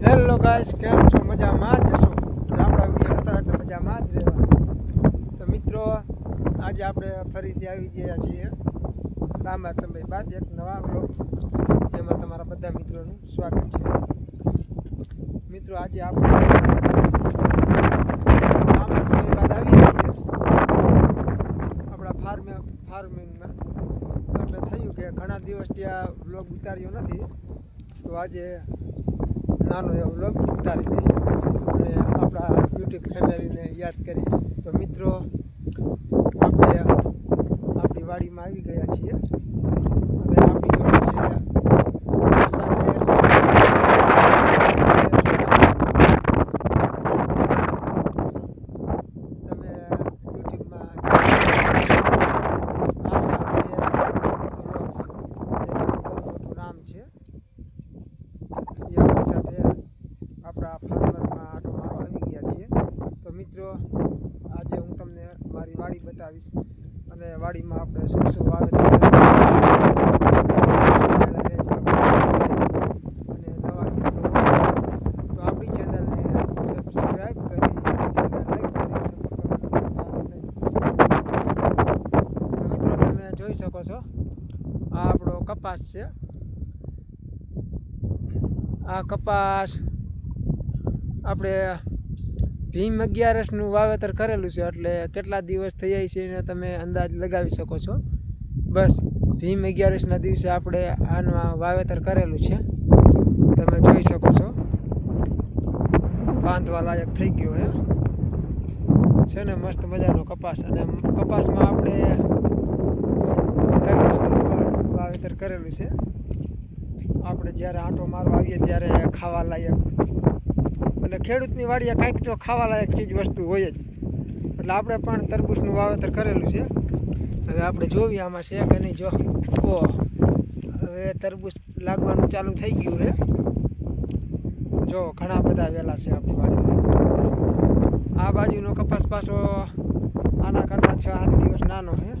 Hello guys કેમ છો? મજામાં જ જશો આપણા વીડિયો હતા એટલે મજામાં જ રહેવા તો મિત્રો, આજે આપણે ફરીથી આવી ગયા છીએ લાંબા સમય બાદ એક નવા બ્લોગ જેમાં તમારા બધા મિત્રોનું સ્વાગત છે. મિત્રો, આજે આપણે લાંબા સમય બાદ આવી આપણા ફાર્મે ફાર્મિંગમાં એટલે થયું કે ઘણા દિવસ ત્યાં બ્લોગ ઉતાર્યો નથી. તો આજે નાનો એવો વ્લોગ ઉતારી દઈએ અને આપણા યુટ્યુબ ફેમિલીને યાદ કરી. તો મિત્રો, આપણે આપણી વાડીમાં આવી ગયા છીએ અને આપણી જોડે છે આશા જયેશ. તમે યુટ્યુબમાં આશા જયેશ vlogs, જે બહુ મોટું નામ છે એ આપણી સાથે આપણા ફાર્મરમાં આટો મારો આવી ગયા છીએ તો મિત્રો આજે હું તમને મારી વાડી બતાવીશ. અને વાડીમાં આપણે શું શું વાવેતર અને આપણી ચેનલને સબસ્ક્રાઈબ કરી મિત્રો તમે જોઈ શકો છો. આ આપણો કપાસ છે. આ કપાસ આપણે ભીમ અગિયારસનું વાવેતર કરેલું છે, એટલે કેટલા દિવસ થઈ જાય છે એને તમે અંદાજ લગાવી શકો છો. બસ, ભીમ અગિયારસના દિવસે આપણે આનું વાવેતર કરેલું છે. તમે જોઈ શકો છો. બાંધવા લાયક થઈ ગયો હે છે ને, મસ્ત મજાનો કપાસ. અને કપાસમાં આપણે વાવેતર કરેલું છે. આપણે જ્યારે આંટો મારવા આવીએ ત્યારે ખાવા લાયક એટલે ખેડૂતની વાડીએ કાંઈક તો ખાવાલાયક ચીજ વસ્તુ હોય જ. એટલે આપણે પણ તરબૂચનું વાવેતર કરેલું છે. હવે આપણે જોઈએ આમાં છે કે નહીં જો. ઓ હવે તરબૂચ લાગવાનું ચાલુ થઈ ગયું છે. જો ઘણા બધા વેલા છે આપણી વાડીમાં. આ બાજુનો કપાસ પાછો આના કરતાં છ આઠ દિવસ નાનો છે.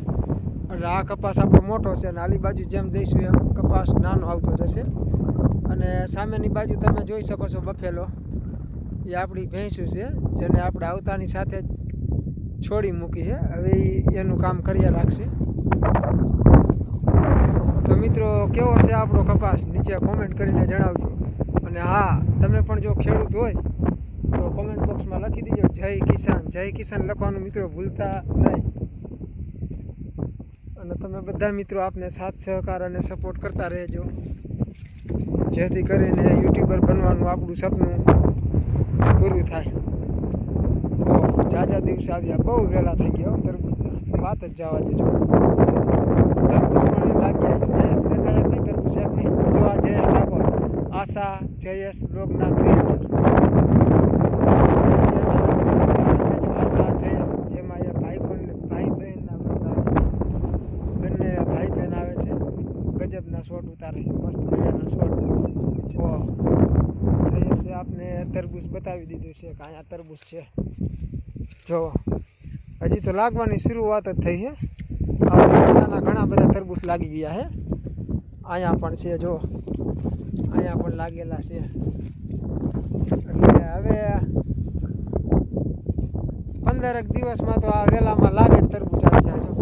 એટલે આ કપાસ આપણો મોટો છે અને આલી બાજુ જેમ જઈશું એમ કપાસ નાનો આવતો જશે. અને સામેની બાજુ તમે જોઈ શકો છો બફેલો. એ આપણી ભેંસું છે, જેને આપણે આવતાની સાથે જ છોડી મૂકી છે. હવે એનું કામ કર્યા રાખશે. તો મિત્રો, કેવો છે આપણો કપાસ? નીચે કોમેન્ટ કરીને જણાવજો. અને હા, તમે પણ જો ખેડૂત હોય, તો કોમેન્ટ બોક્સમાં લખી દેજો, જય કિસાન. જય કિસાન લખવાનું મિત્રો ભૂલતા નહીં. અને તમે બધા મિત્રો આપને સાથ, સહકાર અને સપોર્ટ કરતા રહેજો. જેથી કરીને યુટ્યુબર બનવાનું આપણું સપનું પૂરું થાય. તો જાજા દિવસે આવ્યા. બહુ વહેલા થઈ ગયા તરબૂચના વાત જ જવા દેજો. તરબૂચ પણ લાગ્યા દેખાય નહીં તરબૂચ એક નહીં. જો આ જયેશ ઠાકોર, આશા, જયેશ લોકના ક્રિએટર આશા જયેશ જેમાં એ ભાઈ બહેન ભાઈ બહેનના બધા આવે છે બંને ભાઈ બહેન આવે છે ગજબના શોટ ઉતારે છે મસ્ત મજાના શોટ ઓ જોઈએ છે આપને તરબૂચ બતાવી દીધું છે કે અહીંયા તરબૂચ છે. જો, હજી તો લાગવાની શરૂઆત જ થઈ છે આ નાના નાના ઘણા બધા તરબૂચ લાગી ગયા છે અહીંયા પણ છે, જો. અહીંયા પણ લાગેલા છે. એટલે હવે પંદરક દિવસમાં તો આ વેલામાં લાગે જ તરબૂચ આવી જાય, જો.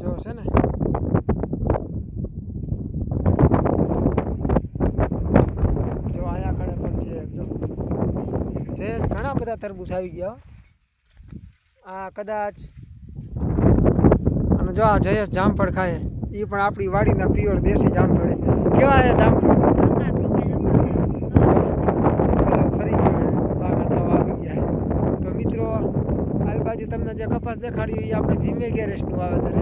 જો છે ને જો અહીંયા કણે પણ છે એક જો જયેશ ઘણા બધા તરબૂચ આવી ગયા આ કદાચ અને જો આ જયેશ જામફળ ખાય એ પણ આપણી વાડીના પ્યોર દેશી જામફળ. કેવા છે જામફળ? ફરી ગયો તો મિત્રો આ બાજુ તમને જે કપાસ દેખાડ્યું એ આપણે ધીમે ગેરેસનું વાવેતર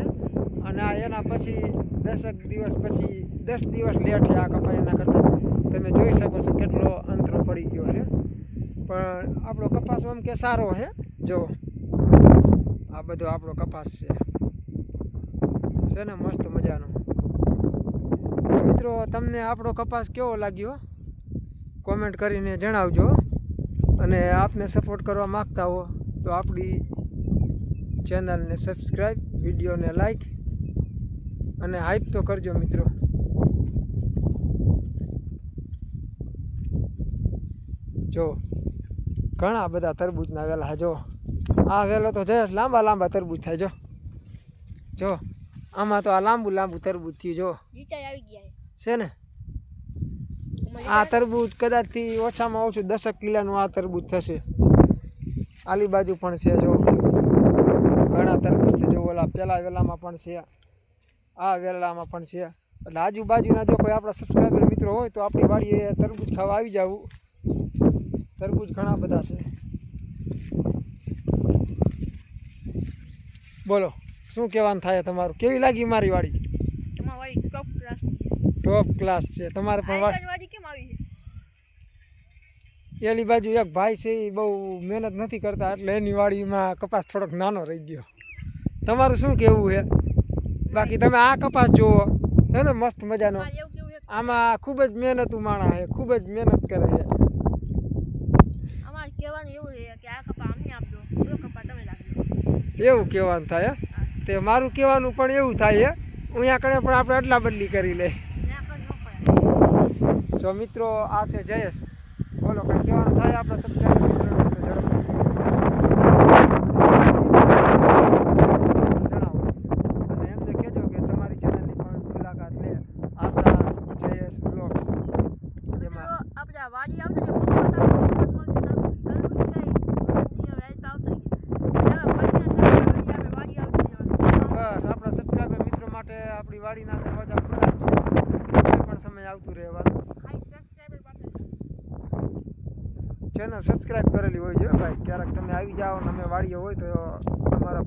અને આ એના પછી દસક દિવસ પછી, દસ દિવસ લેટ છે આ કપાસ એના કરતાં. તમે જોઈ શકો છો કેટલો અંતરો પડી ગયો છે. પણ આપણો કપાસ આમ કે સારો છે જો. આ બધો આપણો કપાસ છે. છે ને મસ્ત મજાનો. મિત્રો, તમને આપણો કપાસ કેવો લાગ્યો? કોમેન્ટ કરીને જણાવજો. અને આપને સપોર્ટ કરવા માગતા હો, તો આપણી ચેનલને સબસ્ક્રાઈબ વિડીયોને લાઈક અને હાઈપ તો કરજો, મિત્રો. જો. ઘણા બધા તરબૂચના વેલા જો. આ વેલો તો જો લાંબા લાંબા તરબૂચ થાય જો. જો આમાં તો આ લાંબુ લાંબુ તરબૂચ થયું જો. લીટાઈ આવી ગયા છે. ને? આ તરબૂચ કદાચથી ઓછામાં ઓછું દસક કિલોનું આ તરબૂચ થશે. આલી બાજુ પણ છે જો. ઘણા તરબૂચ છે જો. ઓલા પેલા વેલામાં પણ છે. આ વેલામાં પણ છે. એટલે આજુબાજુના જો કોઈ આપણા સબસ્ક્રાઈબર મિત્રો હોય તો આપણી વાડીએ તરબૂચ ખાવા આવી જવું. તરબૂચ ઘણા બધા છે. બોલો શું કહેવાનું થાય તમારું? કેવી લાગી મારી વાડી? ટોપ ક્લાસ છે. તમારે પણ એની બાજુ એક ભાઈ છે એ બહુ મહેનત નથી કરતા એટલે એની વાડીમાં કપાસ થોડોક નાનો રહી ગયો. તમારું શું કહેવું છે? બાકી તમે આ કપાસ જુઓ હે ને મસ્ત મજાનો. આમાં ખૂબ જ મહેનતું માણસ છે ખૂબ જ મહેનત કરે છે અમારે કહેવાનું એવું છે કે આ કપા અમને આપજો પેલો કપા તમે રાખજો એવું કહેવાનું થાય તે મારું કહેવાનું પણ એવું થાય અહીંયા કણે પણ આપણે અદલા બદલી કરી લે ત્યાં કઈ ન પડે. જો મિત્રો આ છે જયેશ. બોલો કંઈ કહેવાનું થાય આપણે સબસ્ક્રાઈબર મિત્રોને તો ઝડપથી જણાવો અને એમને કહેજો કે તમારી ચેનલની પણ મુલાકાત લે આશા જયેશ બ્લોગ્સ જેમાં મિત્રો આપણે આ વાડી આવતા જે મફત આપણે મફત મળતી તરબૂચ તરબૂચ કઈ રાઈસ આવતા ગયા પછી વાડી આવતી જવાનું બસ આપણા સબસ્ક્રાઈબર મિત્રો માટે આપણી વાડીના દરવાજા ખુલ્લા જ છે. કોઈ પણ સમય આવતું રહેવાનું. ચેનલ સબસ્ક્રાઈબ કરેલી હોય છે ભાઈ. ક્યારેક તમે આવી જાઓ ને અમે વાડીએ હોય તો અમારી